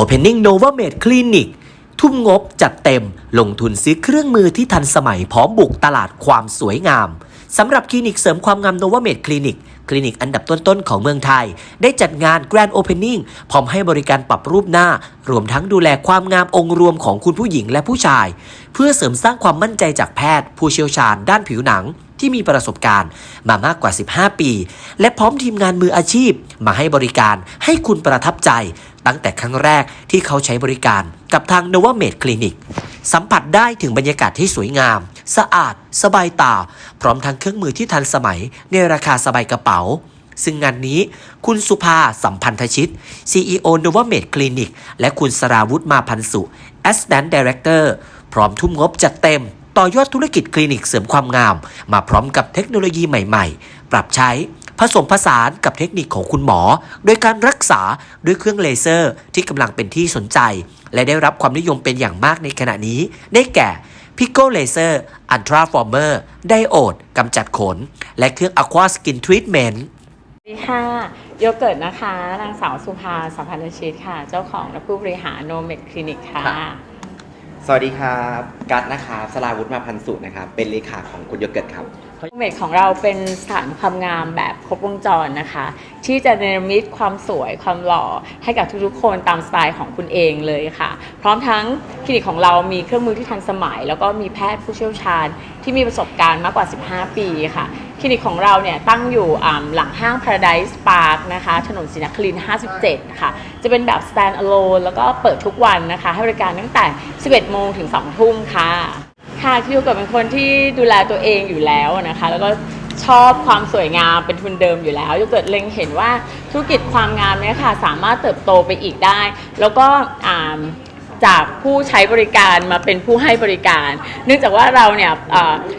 Opening Nova Med Clinic ทุ่มงบจัดเต็มลงทุนซื้อเครื่องมือที่ทันสมัยพร้อมบุกตลาดความสวยงามสำหรับคลินิกเสริมความงาม Nova Med Clinic คลินิกอันดับต้น ๆ ของเมืองไทย ได้จัดงาน Grand Opening พร้อมให้บริการปรับรูปหน้า รวมทั้งดูแลความงามองค์รวมของคุณผู้หญิงและผู้ชาย เพื่อเสริมสร้างความมั่นใจจากแพทย์ ผู้เชี่ยวชาญด้านผิวหนังที่มีประสบการณ์มามากกว่า 15 ปี และพร้อมทีมงานมืออาชีพ มาให้บริการให้คุณประทับใจตั้งแต่ครั้งแรกที่เขาใช้บริการกับทาง n o v a m e d Clinic สัมผัสได้ถึงบรรยากาศที่สวยงาม สะอาด สบายตา พร้อมทั้งเครื่องมือที่ทันสมัยในราคาสบายกระเป๋า ซึ่งงานนี้คุณสุภาสัมพันธชิต CEO n o v a m e d Clinic และคุณสราวุธมาพันสุ Assistant Director พร้อมทุ่มงบจัดเต็มต่อยอดธุรกิจคลินิกเสริมความงาม มาพร้อมกับเทคโนโลยีใหม่ ๆ ปรับใช้ ผสมผสานกับเทคนิคของคุณหมอ โดยการรักษาด้วยเครื่องเลเซอร์ที่กำลังเป็นที่สนใจ และได้รับความนิยมเป็นอย่างมากในขณะนี้ ได้แก่ Pico Laser Ultra Former Diode กำจัดขน และเครื่อง Aqua Skin Treatment สวัสดีค่ะโยเกิร์ตนะคะนางสาวสุภาสัมพันธ์ชิตค่ะ เจ้าของและผู้บริหารโนเมดคลินิกค่ะครับสวัสดีครับ กัตนะครับสลาวุฒิมาพันสุนะครับ เป็นเลขาของคุณโยเกิร์ตครับโน เมดของเราเป็นสถานความงามแบบครบวงจรนะคะ ที่จะเนรมิตความสวยความหล่อให้กับทุกๆ คนตามสไตล์ของคุณเองเลยค่ะ พร้อมทั้งคลินิกของเรามีเครื่องมือที่ทันสมัย แล้วก็มีแพทย์ผู้เชี่ยวชาญ ที่มีประสบการณ์มากกว่า 15 ปีค่ะคลินิกของเราเนี่ยตั้งอยู่หลังห้าง Paradise Park นะคะถนนศรีนครินทร์57 ค่ะ จะเป็นแบบ stand alone แล้วก็เปิดทุกวันนะคะ ให้บริการตั้งแต่ 11 โมงถึง 2 ทุ่มค่ะ ค่ะคิวกับเป็นคนที่ดูแลตัวเองอยู่แล้วนะคะ แล้วก็ชอบความสวยงามเป็นทุนเดิมอยู่แล้วยูเกิดเล็งเห็นว่าธุรกิจความงามเนี่ยค่ะสามารถเติบโตไปอีกได้ แล้วก็จากผู้ใช้บริการมาเป็นผู้ให้บริการ เนื่องจากว่าเราเนี่ย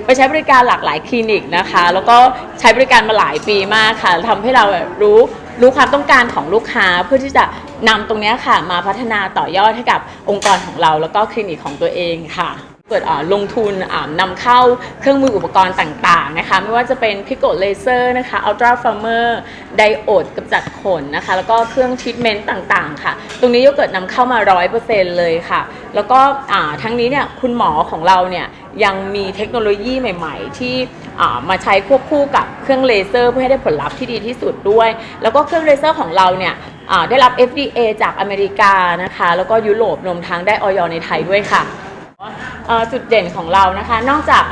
ไปใช้บริการหลากหลายคลินิกนะคะ แล้วก็ใช้บริการมาหลายปีมากค่ะทำให้เรารู้รู้ความต้องการของลูกค้าเพื่อที่จะนำตรงนี้ค่ะ มาพัฒนาต่อยอดให้กับองค์กรของเรา แล้วก็คลินิกของตัวเองค่ะ เกิดลงทุนนำเข้าเครื่องมืออุปกรณ์ต่างๆนะคะไม่ว่าจะเป็นพิโกเลเซอร์นะคะอัลตราฟาร์เมอร์ไดโอดกำจัดขนนะคะแล้วก็เครื่องทรีทเมนต์ต่างๆค่ะ ตรงนี้โยเกิดนำเข้ามา 100%เลยค่ะ แล้วก็ทั้งนี้เนี่ยคุณหมอของเราเนี่ยยังมีเทคโนโลยีใหม่ ๆ ที่มาใช้ควบคู่กับเครื่องเลเซอร์ เพื่อให้ได้ผลลัพธ์ที่ดีที่สุดด้วย แล้วก็เครื่องเลเซอร์ของเราเนี่ยได้รับ FDA จากอเมริกานะคะแล้วก็ยุโรปรวมทั้งได้ออยในไทยด้วยค่ะ จุดเด่นของเรานะคะ นอกจาก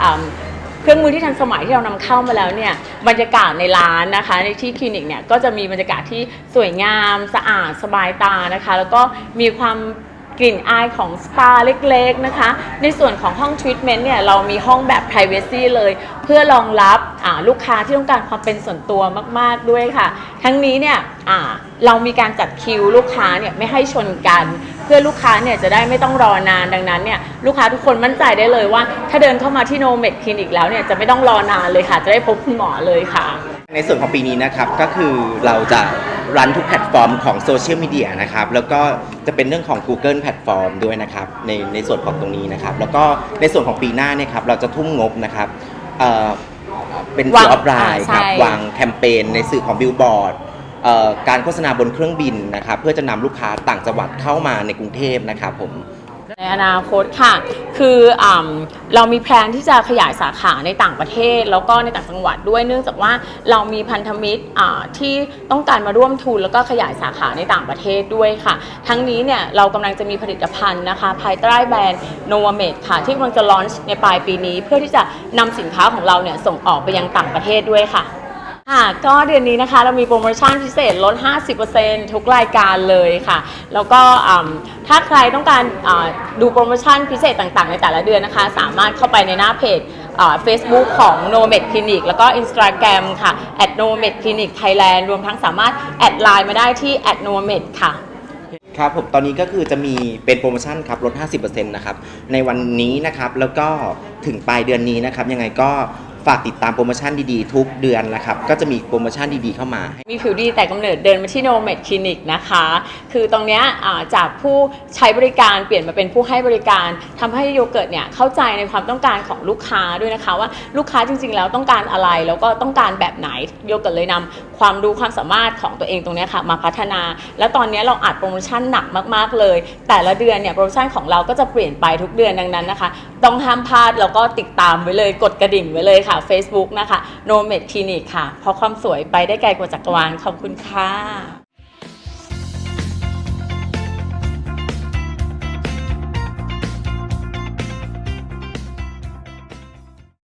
เครื่องมือที่ทันสมัยที่เรานำเข้ามาแล้วเนี่ยบรรยากาศในร้านนะคะ ในที่คลินิกเนี่ยก็จะมีบรรยากาศที่สวยงามสะอาดสบายตานะคะ แล้วก็มีความกลิ่นอายของสปาเล็กๆนะคะ ในส่วนของห้องทรีทเมนต์เนี่ยเรามีห้องแบบ p r i เวซีเลย เพื่อรองรับลูกค้าที่ต้องการความเป็นส่วนตัวมากๆด้วยค่ะ ทั้งนี้เนี่ยเรามีการจัดคิวลูกค้าเนี่ยไม่ให้ชนกัน เพื่อลูกค้าเนี่ยจะได้ไม่ต้องรอนานดังนั้นเนี่ยลูกค้าทุกคนมั่นใจได้เลยว่า ถ้าเดินเข้ามาที่โนเมดคลินิกแล้วเนี่ยจะไม่ต้องรอนานเลยค่ะ จะได้พบคุณหมอเลยค่ะ ในส่วนของปีนี้นะครับก็คือเราจะรันทุกแพลตฟอร์มของโซเชียลมีเดียนะครับแล้วก็จะเป็นเรื่องของ Google แพลตฟอร์มด้วยนะครับในในส่วนของตรงนี้นะครับแล้วก็ในส่วนของปีหน้าเนี่ยครับเราจะทุ่มงบนะครับเอ่อเป็นวาสื่งอออฟไลน์อ่าครับใช่วางแคมเปญในสื่อของบิลบอร์ด การโฆษณาบนเครื่องบินนะครับเพื่อจะนำลูกค้าต่างจังหวัดเข้ามาในกรุงเทพนะครับผม ในอนาคตค่ะ คืออเรามีแพลนที่จะขยายสาขาในต่างประเทศ แล้วก็ในต่างจังหวัดด้วยเนื่องจากว่าเรามีพันธมิตรที่ต้องการมาร่วมทุน แล้วก็ขยายสาขาในต่างประเทศด้วยค่ะ ทั้งนี้เนี่ยเรากำลังจะมีผลิตภัณฑ์นะคะ ภายใต้แบรนด์ n o v a m e d ค่ะ ที่กำลังจะลอนช์ในปลายปีนี้ เพื่อที่จะนำสินค้าของเราเนี่ยส่งออกไปยังต่างประเทศด้วยค่ะ ค่ะก็เดือนนี้นะคะเรามีโปรโมชั่นพิเศษลด 50%ทุกรายการเลยค่ะ แล้วก็ถ้าใครต้องการดูโปรโมชั่นพิเศษต่างๆ ในแต่ละเดือนนะคะ สามารถเข้าไปในหน้าเพจเฟซบุ๊กของ n o m e d Clinic แล้วก็ Instagram ค่ะ n o m e d Clinic Thailand รวมทั้งสามารถแอดไลน์มาได้ที่ n o m e d ค่ะครับผมตอนนี้ก็คือจะมีเป็นโปรโมชั่นครับลด 50%นะครับในวันนี้นะครับแล้วก็ถึงปลายเดือนนี้นะครับยังไงก็ ฝากติดตามโปรโมชั่นดีๆ ทุกเดือนนะครับ ก็จะมีโปรโมชั่นดีๆเข้ามา มีผิวดีแต่กำเนิดเดินมาที่โนเมดคลินิกนะคะ คือตรงเนี้ยอ่าจากผู้ใช้บริการเปลี่ยนมาเป็นผู้ให้บริการทำให้โยเกิร์ตเนี่ยเข้าใจในความต้องการของลูกค้าด้วยนะคะ ว่าลูกค้าจริงๆ แล้วต้องการอะไรแล้วก็ต้องการแบบไหนโยเกิร์ตเลยนำความรู้ความสามารถของตัวเองตรงเนี้ยค่ะมาพัฒนา และตอนเนี้ยเราอัดโปรโมชั่นหนักมากๆเลย แต่ละเดือนเนี่ยโปรโมชั่นของเราก็จะเปลี่ยนไปทุกเดือนดังนั้นนะคะ ต้องห้ามพลาดแล้วก็ติดตามไว้เลยกดกระดิ่งไว้เลยค่ะ Facebook นะคะ No Med Clinic ค่ะ เพราะความสวยไปได้ไกลกว่าจักรวาลขอบคุณค่ะ